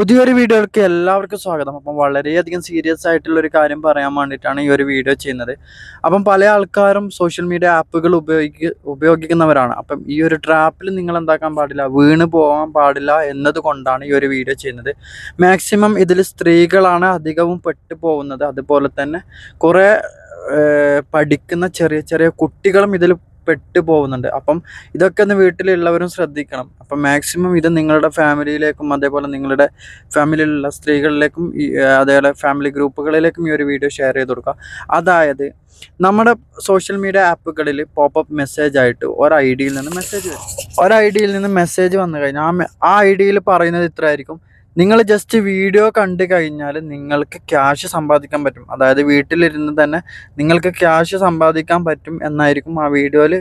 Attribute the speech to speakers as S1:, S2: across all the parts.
S1: പുതിയൊരു വീഡിയോയിലേക്ക് എല്ലാവർക്കും സ്വാഗതം. അപ്പം വളരെയധികം സീരിയസ് ആയിട്ടുള്ള ഒരു കാര്യം പറയാൻ വേണ്ടിയിട്ടാണ് ഈ ഒരു വീഡിയോ ചെയ്യുന്നത്. അപ്പം പല ആൾക്കാരും സോഷ്യൽ മീഡിയ ആപ്പുകൾ ഉപയോഗിക്ക ഉപയോഗിക്കുന്നവരാണ്. അപ്പം ഈ ഒരു ട്രാപ്പിൽ നിങ്ങൾ എന്താക്കാൻ പാടില്ല വീണ് പോകാൻ പാടില്ല എന്നതുകൊണ്ടാണ് ഈ ഒരു വീഡിയോ ചെയ്യുന്നത്. മാക്സിമം ഇതിൽ സ്ത്രീകളാണ് അധികവും പെട്ടു പോകുന്നത്. അതുപോലെ തന്നെ കുറേ പഠിക്കുന്ന ചെറിയ ചെറിയ കുട്ടികളും ഇതിൽ പെട്ടു പോകുന്നുണ്ട് അപ്പം ഇതൊക്കെ ഒന്ന് വീട്ടിലുള്ളവരും ശ്രദ്ധിക്കണം. അപ്പം മാക്സിമം ഇത് നിങ്ങളുടെ ഫാമിലിയിലേക്കും അതേപോലെ നിങ്ങളുടെ ഫാമിലിയിലുള്ള സ്ത്രീകളിലേക്കും അതേപോലെ ഫാമിലി ഗ്രൂപ്പുകളിലേക്കും ഈ ഒരു വീഡിയോ ഷെയർ ചെയ്ത് കൊടുക്കുക. അതായത് നമ്മുടെ സോഷ്യൽ മീഡിയ ആപ്പുകളിൽ പോപ്പപ്പ് മെസ്സേജ് ആയിട്ട് ഒരു ഡിയിൽ നിന്ന് മെസ്സേജ് വരും. ഒരു ഡിയിൽ നിന്ന് മെസ്സേജ് വന്നു കഴിഞ്ഞാൽ ആ ഐ ഡിയിൽ പറയുന്നത് ഇത്ര ആയിരിക്കും നിങ്ങൾ ജസ്റ്റ് വീഡിയോ കണ്ടു കഴിഞ്ഞാൽ നിങ്ങൾക്ക് ക്യാഷ് സമ്പാദിക്കാൻ പറ്റും. അതായത് വീട്ടിലിരുന്ന് തന്നെ നിങ്ങൾക്ക് ക്യാഷ് സമ്പാദിക്കാൻ പറ്റും എന്നായിരിക്കും ആ വീഡിയോയിൽ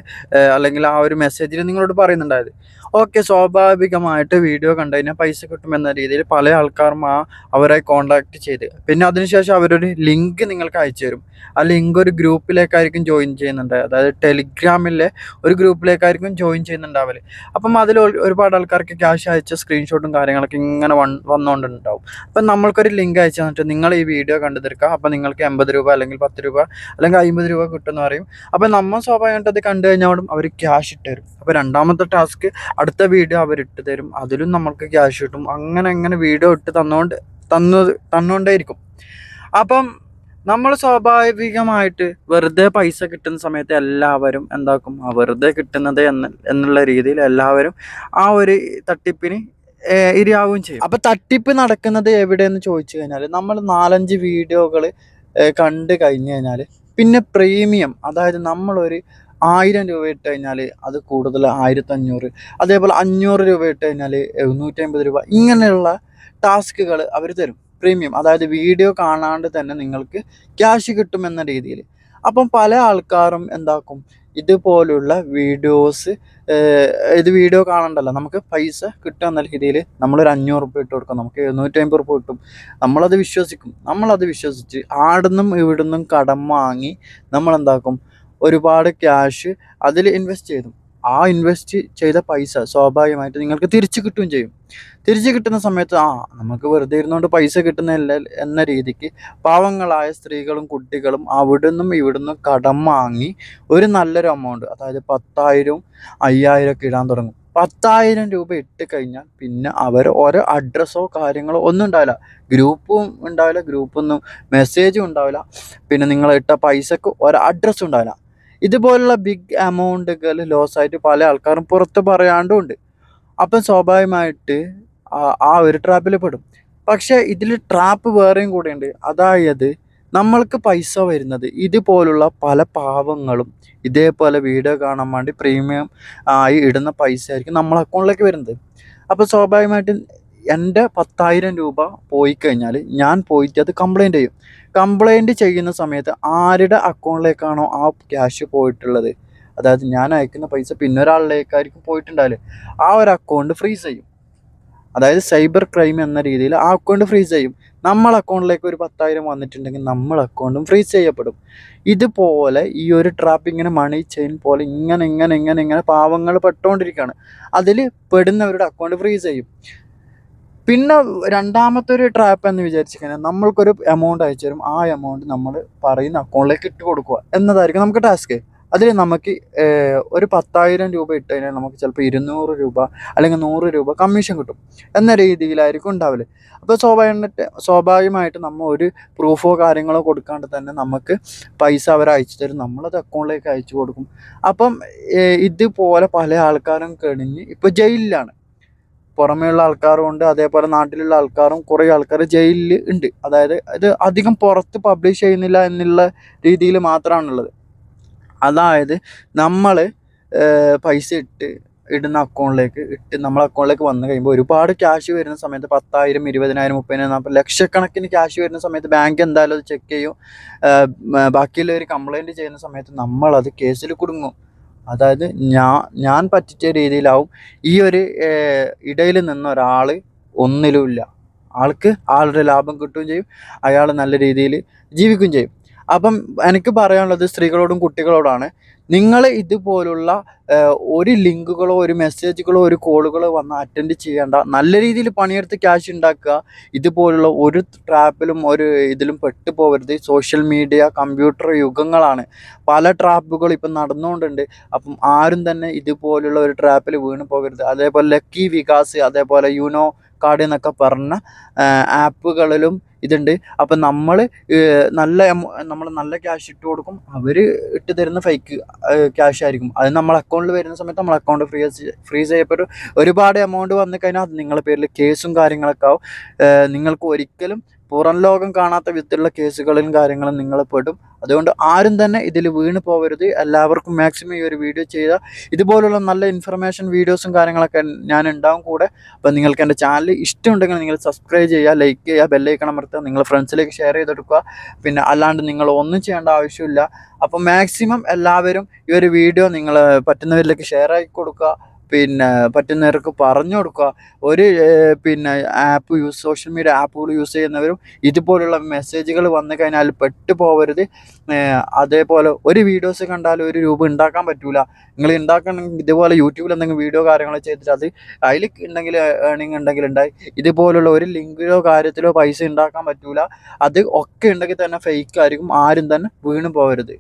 S1: അല്ലെങ്കിൽ ആ ഒരു മെസ്സേജിൽ നിങ്ങളോട് പറയുന്നുണ്ടായത്. ഓക്കെ സ്വാഭാവികമായിട്ട് വീഡിയോ കണ്ടു കഴിഞ്ഞാൽ പൈസ കിട്ടുമെന്ന രീതിയിൽ പല ആൾക്കാരും ആ അവരെ കോണ്ടാക്ട് ചെയ്ത്. പിന്നെ അതിനുശേഷം അവരൊരു ലിങ്ക് നിങ്ങൾക്ക് അയച്ചു തരും. ആ ലിങ്ക് ഒരു ഗ്രൂപ്പിലേക്കായിരിക്കും ജോയിൻ ചെയ്യുന്നുണ്ട്. അതായത് ടെലിഗ്രാമിലെ ഒരു ഗ്രൂപ്പിലേക്കായിരിക്കും ജോയിൻ ചെയ്യുന്നുണ്ടാവൽ അപ്പം അതിൽ ഒരുപാട് ആൾക്കാർക്ക് ക്യാഷ് അയച്ച സ്ക്രീൻഷോട്ടും കാര്യങ്ങളൊക്കെ ഇങ്ങനെ വൺ വന്നുകൊണ്ടുണ്ടാവും അപ്പം നമ്മൾക്കൊരു ലിങ്ക് അയച്ചു തന്നിട്ട് നിങ്ങൾ ഈ വീഡിയോ കണ്ടു തീർക്കുക അപ്പം നിങ്ങൾക്ക് എൺപത് രൂപ അല്ലെങ്കിൽ പത്ത് രൂപ അല്ലെങ്കിൽ അമ്പത് രൂപ കിട്ടുമെന്ന് പറയും. അപ്പം നമ്മൾ സ്വാഭാവികമായിട്ട് അത് കണ്ടു കഴിഞ്ഞാൽ അവർ ക്യാഷ് ഇട്ട് തരും. അപ്പോൾ രണ്ടാമത്തെ ടാസ്ക് അടുത്ത വീഡിയോ അവർ ഇട്ട് തരും. അതിലും നമ്മൾക്ക് ക്യാഷ് കിട്ടും. അങ്ങനെ അങ്ങനെ വീഡിയോ ഇട്ട് തന്നുകൊണ്ട് തന്നു തന്നുകൊണ്ടേയിരിക്കും അപ്പം നമ്മൾ സ്വാഭാവികമായിട്ട് വെറുതെ പൈസ കിട്ടുന്ന സമയത്ത് എല്ലാവരും എന്താക്കും? ആ വെറുതെ കിട്ടുന്നത് എന്ന എന്നുള്ള രീതിയിൽ എല്ലാവരും ആ ഒരു തട്ടിപ്പിന് ഇരയാവുകയും ചെയ്യും. അപ്പോൾ തട്ടിപ്പ് നടക്കുന്നത് എവിടെയെന്ന് ചോദിച്ചു കഴിഞ്ഞാൽ നമ്മൾ നാലഞ്ച് വീഡിയോകൾ കണ്ട് കഴിഞ്ഞ് കഴിഞ്ഞാൽ പിന്നെ പ്രീമിയം അതായത് നമ്മളൊരു ആയിരം രൂപ ഇട്ട് കഴിഞ്ഞാൽ അത് കൂടുതൽ ആയിരത്തി അഞ്ഞൂറ് അതേപോലെ അഞ്ഞൂറ് രൂപ ഇട്ട് കഴിഞ്ഞാൽ എഴുന്നൂറ്റി രൂപ ഇങ്ങനെയുള്ള ടാസ്കുകൾ അവർ തരും. പ്രീമിയം. അതായത് വീഡിയോ കാണാണ്ട് തന്നെ നിങ്ങൾക്ക് ക്യാഷ് കിട്ടുമെന്ന രീതിയിൽ അപ്പം പല ആൾക്കാരും എന്താക്കും? ഇതുപോലുള്ള വീഡിയോസ് ഇത് വീഡിയോ കാണണ്ടല്ലോ. നമുക്ക് പൈസ കിട്ടുക എന്ന രീതിയിൽ നമ്മളൊരു അഞ്ഞൂറ് റുപ്യ ഇട്ട് കൊടുക്കും. നമുക്ക് എഴുന്നൂറ്റി അമ്പത് റുപ്യ കിട്ടും. നമ്മളത് വിശ്വസിക്കും. നമ്മളത് വിശ്വസിച്ച് ആടുന്നും ഇവിടുന്നും കടം വാങ്ങി നമ്മളെന്താക്കും? ഒരുപാട് ക്യാഷ് അതിൽ ഇൻവെസ്റ്റ് ചെയ്തു. ആ ഇൻവെസ്റ്റ് ചെയ്ത പൈസ സ്വാഭാവികമായിട്ട് നിങ്ങൾക്ക് തിരിച്ചു കിട്ടുകയും ചെയ്യും. തിരിച്ചു കിട്ടുന്ന സമയത്ത് ആ നമുക്ക് വെറുതെ ഇരുന്നുകൊണ്ട് പൈസ കിട്ടുന്നില്ല എന്ന രീതിക്ക് പാവങ്ങളായ സ്ത്രീകളും കുട്ടികളും അവിടുന്നും ഇവിടുന്നും കടം വാങ്ങി ഒരു നല്ലൊരു എമൗണ്ട് അതായത് പത്തായിരവും അയ്യായിരം ഒക്കെ ഇടാൻ തുടങ്ങും. പത്തായിരം രൂപ ഇട്ട് കഴിഞ്ഞാൽ പിന്നെ അവർ ഓരോ അഡ്രസ്സോ കാര്യങ്ങളോ ഒന്നും ഉണ്ടാവില്ല. ഗ്രൂപ്പും ഉണ്ടാവില്ല ഗ്രൂപ്പൊന്നും മെസ്സേജും ഉണ്ടാവില്ല. പിന്നെ നിങ്ങൾ ഇട്ട പൈസക്ക് ഒരു അഡ്രസ്സും ഉണ്ടാവില്ല. ഇതുപോലുള്ള ബിഗ് എമൗണ്ടുകൾ ലോസ് ആയിട്ട് പല ആൾക്കാരും പുറത്ത് പറയാണ്ടും ഉണ്ട് അപ്പം സ്വാഭാവികമായിട്ട് ആ- ഒരു ട്രാപ്പിൽ പെടും. പക്ഷേ ഇതിൽ ട്രാപ്പ് വേറെയും കൂടെ ഉണ്ട് അതായത് നമ്മൾക്ക് പൈസ വരുന്നത് ഇതുപോലുള്ള പല പാവങ്ങളും ഇതേപോലെ വീഡിയോ കാണാൻ വേണ്ടി പ്രീമിയം ആയി ഇടുന്ന പൈസ ആയിരിക്കും നമ്മളെ അക്കൗണ്ടിലേക്ക് വരുന്നത്. അപ്പോൾ സ്വാഭാവികമായിട്ടും എന്റെ പത്തായിരം രൂപ പോയി കഴിഞ്ഞാൽ ഞാൻ പോയിട്ട് അത് കംപ്ലൈന്റ് ചെയ്യും. കംപ്ലൈന്റ് ചെയ്യുന്ന സമയത്ത് ആരുടെ അക്കൗണ്ടിലേക്കാണോ ആ ക്യാഷ് പോയിട്ടുള്ളത്? അതായത് ഞാൻ അയക്കുന്ന പൈസ പിന്നൊരാളിലേക്കായിരിക്കും പോയിട്ടുണ്ടാവില്ല ആ ഒരു അക്കൗണ്ട് ഫ്രീസ് ചെയ്യും. അതായത് സൈബർ ക്രൈം എന്ന രീതിയിൽ ആ അക്കൗണ്ട് ഫ്രീസ് ചെയ്യും. നമ്മൾ അക്കൗണ്ടിലേക്ക് ഒരു പത്തായിരം വന്നിട്ടുണ്ടെങ്കിൽ നമ്മൾ അക്കൗണ്ടും ഫ്രീസ് ചെയ്യപ്പെടും. ഇതുപോലെ ഈ ഒരു ട്രാപ്പ് ഇങ്ങനെ മണി ചെയിൻ പോലെ ഇങ്ങനെ ഇങ്ങനെ ഇങ്ങനെ ഇങ്ങനെ പാവങ്ങൾ പെട്ടുകൊണ്ടിരിക്കുകയാണ് അതിൽ പെടുന്നവരുടെ അക്കൗണ്ട് ഫ്രീസ് ചെയ്യും. പിന്നെ രണ്ടാമത്തെ ഒരു ട്രാപ്പ് എന്ന് വിചാരിച്ചു നമ്മൾക്കൊരു എമൗണ്ട് അയച്ചു തരും. ആ എമൗണ്ട് നമ്മൾ പറയുന്ന അക്കൗണ്ടിലേക്ക് ഇട്ട് കൊടുക്കുക. എന്നതായിരിക്കും നമുക്ക് ടാസ്ക് അതിൽ നമുക്ക് ഒരു പത്തായിരം രൂപ ഇട്ട് കഴിഞ്ഞാൽ നമുക്ക് ചിലപ്പോൾ ഇരുന്നൂറ് രൂപ അല്ലെങ്കിൽ നൂറ് രൂപ കമ്മീഷൻ കിട്ടും. എന്ന രീതിയിലായിരിക്കും ഉണ്ടാവൽ. അപ്പോൾ സ്വാഭാവികമായിട്ട് സ്വാഭാവികമായിട്ട് നമ്മൾ ഒരു പ്രൂഫോ കാര്യങ്ങളോ കൊടുക്കാണ്ട് തന്നെ നമുക്ക് പൈസ അവർ അയച്ചു തരും. നമ്മളത് അക്കൗണ്ടിലേക്ക് അയച്ചു കൊടുക്കും. അപ്പം ഇതുപോലെ പല ആൾക്കാരും കഴിഞ്ഞ് ഇപ്പോൾ ജയിലിലാണ്. പുറമേയുള്ള ആൾക്കാരും ഉണ്ട് അതേപോലെ നാട്ടിലുള്ള ആൾക്കാരും കുറേ ആൾക്കാർ ജയിലിൽ ഉണ്ട്. അതായത് ഇത് അധികം പുറത്ത് പബ്ലിഷ് ചെയ്യുന്നില്ല എന്നുള്ള രീതിയിൽ മാത്രമാണുള്ളത്. അതായത് നമ്മൾ പൈസ ഇട്ട് ഇടുന്ന അക്കൗണ്ടിലേക്ക് ഇട്ട് നമ്മൾ അക്കൗണ്ടിലേക്ക് വന്നു കഴിയുമ്പോൾ ഒരുപാട് ക്യാഷ് വരുന്ന സമയത്ത് പത്തായിരം ഇരുപതിനായിരം മുപ്പതിനായിരം നാൽപ്പത് ലക്ഷക്കണക്കിന് ക്യാഷ് വരുന്ന സമയത്ത് ബാങ്ക് എന്തായാലും അത് ചെക്ക് ചെയ്യും. ബാക്കിയുള്ളവർ കംപ്ലൈന്റ് ചെയ്യുന്ന സമയത്ത് നമ്മളത് കേസിൽ കുടുങ്ങും. അതായത് ഞാൻ ഞാൻ പറ്റിച്ച രീതിയിലാവും. ഈ ഒരു ഇടയിൽ നിന്ന ഒരാൾ ഒന്നിലുമില്ല. ആൾക്ക് ആളുടെ ലാഭം കിട്ടുകയും ചെയ്യും. അയാൾ നല്ല രീതിയിൽ ജീവിക്കുകയും ചെയ്യും. അപ്പം എനിക്ക് പറയാനുള്ളത് സ്ത്രീകളോടും കുട്ടികളോടാണ്. നിങ്ങൾ ഇതുപോലുള്ള ഒരു ലിങ്കുകളോ ഒരു മെസ്സേജുകളോ ഒരു കോളുകളോ വന്ന് അറ്റൻഡ് ചെയ്യേണ്ട നല്ല രീതിയിൽ പണിയെടുത്ത് ക്യാഷ് ഉണ്ടാക്കുക ഇതുപോലുള്ള ഒരു ട്രാപ്പിലും ഒരു ഇതിലും പെട്ടു പോകരുത് സോഷ്യൽ മീഡിയ കമ്പ്യൂട്ടർ യുഗങ്ങളാണ്. പല ട്രാപ്പുകൾ ഇപ്പം നടന്നുകൊണ്ടുണ്ട്. അപ്പം ആരും തന്നെ ഇതുപോലുള്ള ഒരു ട്രാപ്പിൽ വീണ് പോകരുത്. അതേപോലെ ലക്കി വികാസ് അതേപോലെ യുനോ കാർഡ് എന്നൊക്കെ പറഞ്ഞ ആപ്പുകളിലും ഇതുണ്ട്. അപ്പം നമ്മൾ നല്ല നമ്മൾ നല്ല ക്യാഷ് ഇട്ട് കൊടുക്കും. അവർ ഇട്ട് തരുന്ന ഫൈക്ക് ക്യാഷ് ആയിരിക്കും. അത് നമ്മൾ അക്കൗണ്ടിൽ വരുന്ന സമയത്ത് നമ്മൾ അക്കൗണ്ട് ഫ്രീസ് ഫ്രീസ് ചെയ്യപ്പെട്ടു ഒരുപാട് എമൗണ്ട് വന്നു കഴിഞ്ഞാൽ അത് നിങ്ങളുടെ പേരിൽ കേസും കാര്യങ്ങളൊക്കെ ആവും. നിങ്ങൾക്ക് ഒരിക്കലും പുറം ലോകം കാണാത്ത വിധത്തിലുള്ള കേസുകളും കാര്യങ്ങളും നിങ്ങൾ പെടും അതുകൊണ്ട് ആരും തന്നെ ഇതിൽ വീണ് പോകരുത്. എല്ലാവർക്കും മാക്സിമം ഈ ഒരു വീഡിയോ ചെയ്ത. ഇതുപോലുള്ള നല്ല ഇൻഫർമേഷൻ വീഡിയോസും കാര്യങ്ങളൊക്കെ ഞാൻ ഉണ്ടാവും കൂടെ. അപ്പോൾ നിങ്ങൾക്ക് എന്റെ ചാനൽ ഇഷ്ടമുണ്ടെങ്കിൽ നിങ്ങൾ സബ്സ്ക്രൈബ് ചെയ്യുക ലൈക്ക് ചെയ്യുക ബെല്ലൈക്കൺ അമർത്തുക നിങ്ങൾ ഫ്രണ്ട്സിലേക്ക് ഷെയർ ചെയ്തെടുക്കുക. പിന്നെ അല്ലാണ്ട് നിങ്ങൾ ഒന്നും ചെയ്യേണ്ട ആവശ്യമില്ല. അപ്പോൾ മാക്സിമം എല്ലാവരും ഈ ഒരു വീഡിയോ നിങ്ങൾ പറ്റുന്നവരിലേക്ക് ഷെയർ ആക്കി കൊടുക്കുക. പിന്നെ പറ്റുന്നവർക്ക് പറഞ്ഞു കൊടുക്കുക. ഒരു പിന്നെ ആപ്പ് യൂസ് സോഷ്യൽ മീഡിയ ആപ്പുകൾ യൂസ് ചെയ്യുന്നവരും ഇതുപോലുള്ള മെസ്സേജുകൾ വന്നു കഴിഞ്ഞാൽ പെട്ടു പോകരുത് അതേപോലെ ഒരു വീഡിയോസ് കണ്ടാൽ ഒരു രൂപ ഉണ്ടാക്കാൻ പറ്റൂല. നിങ്ങൾ ഉണ്ടാക്കണമെങ്കിൽ ഇതുപോലെ യൂട്യൂബിൽ എന്തെങ്കിലും വീഡിയോ കാര്യങ്ങൾ ചെയ്തിട്ട് അത് അതിൽ ഉണ്ടെങ്കിൽ ഏണിങ് ഉണ്ടെങ്കിൽ ഉണ്ടായി. ഇതുപോലുള്ള ഒരു ലിങ്കിലോ കാര്യത്തിലോ പൈസ ഉണ്ടാക്കാൻ പറ്റൂല. അത് ഒക്കെ ഉണ്ടെങ്കിൽ തന്നെ ഫേക്ക് ആയിരിക്കും. ആരും തന്നെ വീണു പോകരുത്